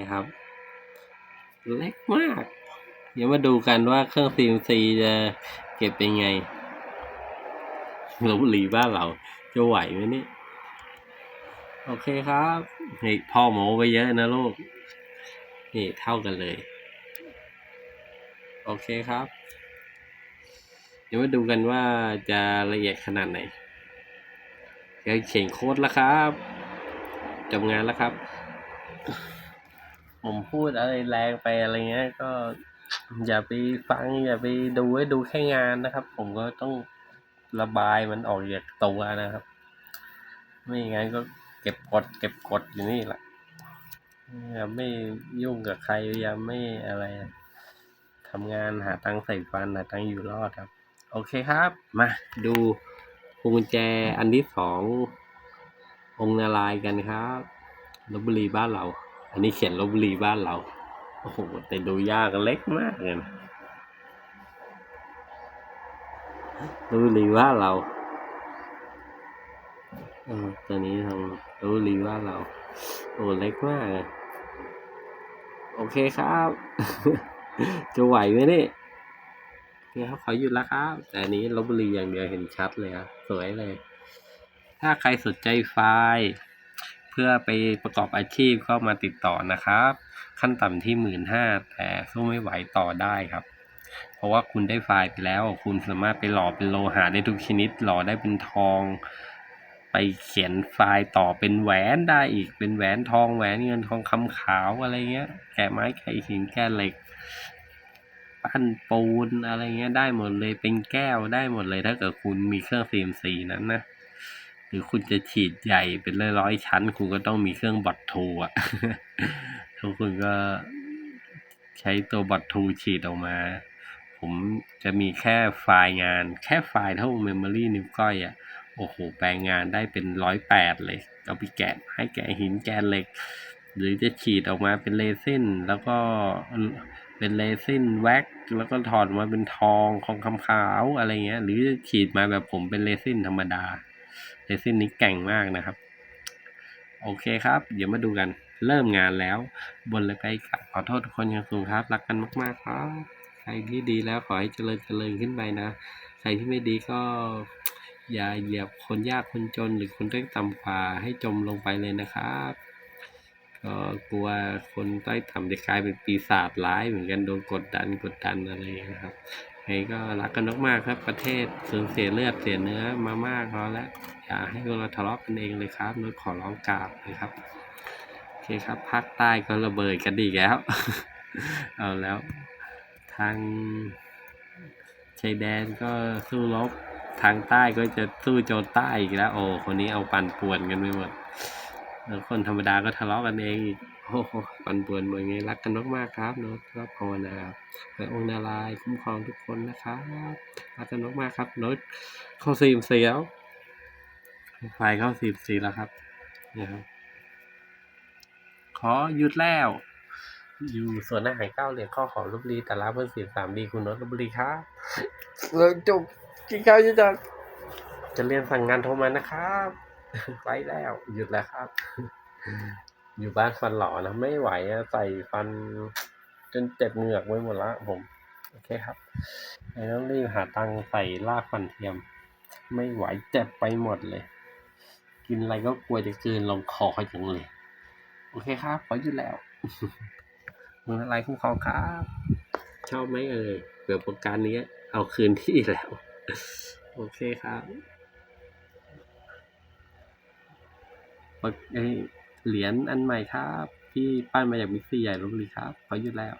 นี่ครับ เล็กมาก เดี๋ยวมาดูกันว่าเครื่อง CNC จะเก็บเป็นไงลบบุรีบ้านเราจะไหวไหมเนี่ยโอเคครับนี่พ่อโมไปเยอะนะลูก นี่เท่ากันเลย โอเคครับ เดี๋ยวมาดูกันว่าจะละเอียดขนาดไหนเดี๋ยวเขียนโค้ดแล้วครับ จบงานแล้วครับ ผมพูดอะไรแรงไปอะไรเงี้ย ก็อย่าไปฟังอย่าไปดูให้ดูแค่งานนะครับ ผมก็ต้องระบายมันออกจากตัวนะครับ ไม่อย่างนั้นก็เก็บกด เก็บกดอยู่นี่แหละอย่าไม่ยุ่งกับใครอย่าไม่อะไรทำงานหาตังค์ใส่ฟันหาตังค์อยู่รอดครับ โอเคครับ มาดูพวงกุญแจอันที่สององนารายกันครับลบบุรีบ้านเรา อันนี้เขียนลบบุรีบ้านเรา โอ้โห แต่ดูยากเล็กมากเลยนะลบบุรีบ้านเราอตัวนี้ทางลบบุรีบ้านเรา โอ้เล็กมากเลยโอเคครับ จะไหวไหมเนี่ยโอเครับขอหยุดแล้วครับ แต่นนี้ลบบุรีอย่างเดียวเห็นชัดเลยครับสวยเลย ถ้าใครสนใจไฟล์ เพื่อไปประกอบอาชีพก็มาติดต่อนะครับ ขั้นต่ำที่หมื่นห้าแต่สู้ไม่ไหวต่อได้ครับ เพราะว่าคุณได้ไฟล์ไปแล้ว คุณสามารถไปหล่อเป็นโลหะได้ทุกชนิด หล่อได้เป็นทอง ไปเขียนไฟล์ต่อเป็นแหวนได้อีกเป็นแหวนทองแหวนเงินทองคำขาวอะไรเงี้ย แกะไม้แกะหินแกะเหล็กปั้นปูนอะไรเงี้ยได้หมดเลยเป็นแก้วได้หมดเลยถ้าเกิดคุณมีเครื่อง CNC นั้นนะ หรือคุณจะฉีดใหญ่เป็นร้อยๆชั้น คุณก็ต้องมีเครื่องบอททูอะทุกคุณก็ใช้ตัวบอททูฉีดออกมา ผมจะมีแค่ไฟล์งาน แค่ไฟล์เท่าเมมโมรี่นิ้วก้อยอะโอ้โห แปลงงานได้เป็นร้อยแปดเลยเอาไปแกะให้แกะหินแกะเหล็ก หรือจะฉีดออกมาเป็นเรซินแล้วก็เป็นเรซินแว็กแล้วก็ถอดมาเป็นทองของคำขาวอะไรเงี้ย หรือฉีดมาแบบผมเป็นเรซินธรรมดา เรซินนี้แก่งมากนะครับ โอเคครับ เดี๋ยวมาดูกัน เริ่มงานแล้ว บนเลยไปกับขอโทษทุกคนอย่างสูงครับ รักกันมาก ๆ ครับ ใครที่ดีแล้วขอให้เจริญเจริญขึ้นไปนะ ใครที่ไม่ดีก็อย่าเหยียบคนยากคนจนหรือคนด้อยต่ำกว่าให้จมลงไปเลยนะครับก็กลัวคนต้อยต่ำจะกลายเป็นปีศาจร้ายเหมือนกันโดนกดดันกดดันอะไรอย่างเงี้ยครับ ครก็รักกันมากๆครับ ประเทศสูญเสียเลือดเสียเนื้อมามากพอแล้วอย่าให้พวกเราทะเลาะกันเองเลยครับนุชขอร้องกราบเลยครับโอเคครับภาคใต้ก็ระเบิดกันอีแล้ว เอาแล้ว ทางชายแดนก็สู้รบทางใต้ก็จะสู้โจรใต้อีกแล้ว โอ้คนนี้เอาปั่นป่วนกันไปหมดแล้วคนธรรมดาก็ทะเลาะกันเองอีก โอ้โหปั่นป่วนเหมือนไงรักกันมากๆครับเนอะก็ภาวนาขอให้องค์นารายณ์คุ้มครองทุกคนนะครับรักกันมากๆครับโน้ตเข้าซีมเสียวไฟเข้าซีมสีแล้วครับนี่ครับขอหยุดแล้ว อยู่ส่วนอาหารเก้าเหรียญข้อขอลบบุรีแต่ละเพื่อนสี่สามดีคุณโนตลบบุรีครับเลยจบกินข้าวยังจะจะเรียนสั่งงานโทรมานะครับ ไปแล้ว หยุดแล้วครับ อยู่บ้านฟันหล่อนะไม่ไหวอะใส่ฟันจนเจ็บเหงือกไว้หมดละผม โอเคครับไอ้ต้องรีบหาตังค์ใส่ลากฟันเทียม ไม่ไหวเจ็บไปหมดเลย กินอะไรก็กลัวจะกลืนลงคอจังเลย โอเคครับขอหยุดแล้วมึงอะไรคุ้มครองครับชอบไหมเอ่ยเผื่อโประการนี้เอาคืนที่แล้ว โอเคครับปกเอ้ย เหรียญอันใหม่ครับ ที่ปั้นมาจากมิกซี่ใหญ่ลบบุรีครับขอหยุดแล้ว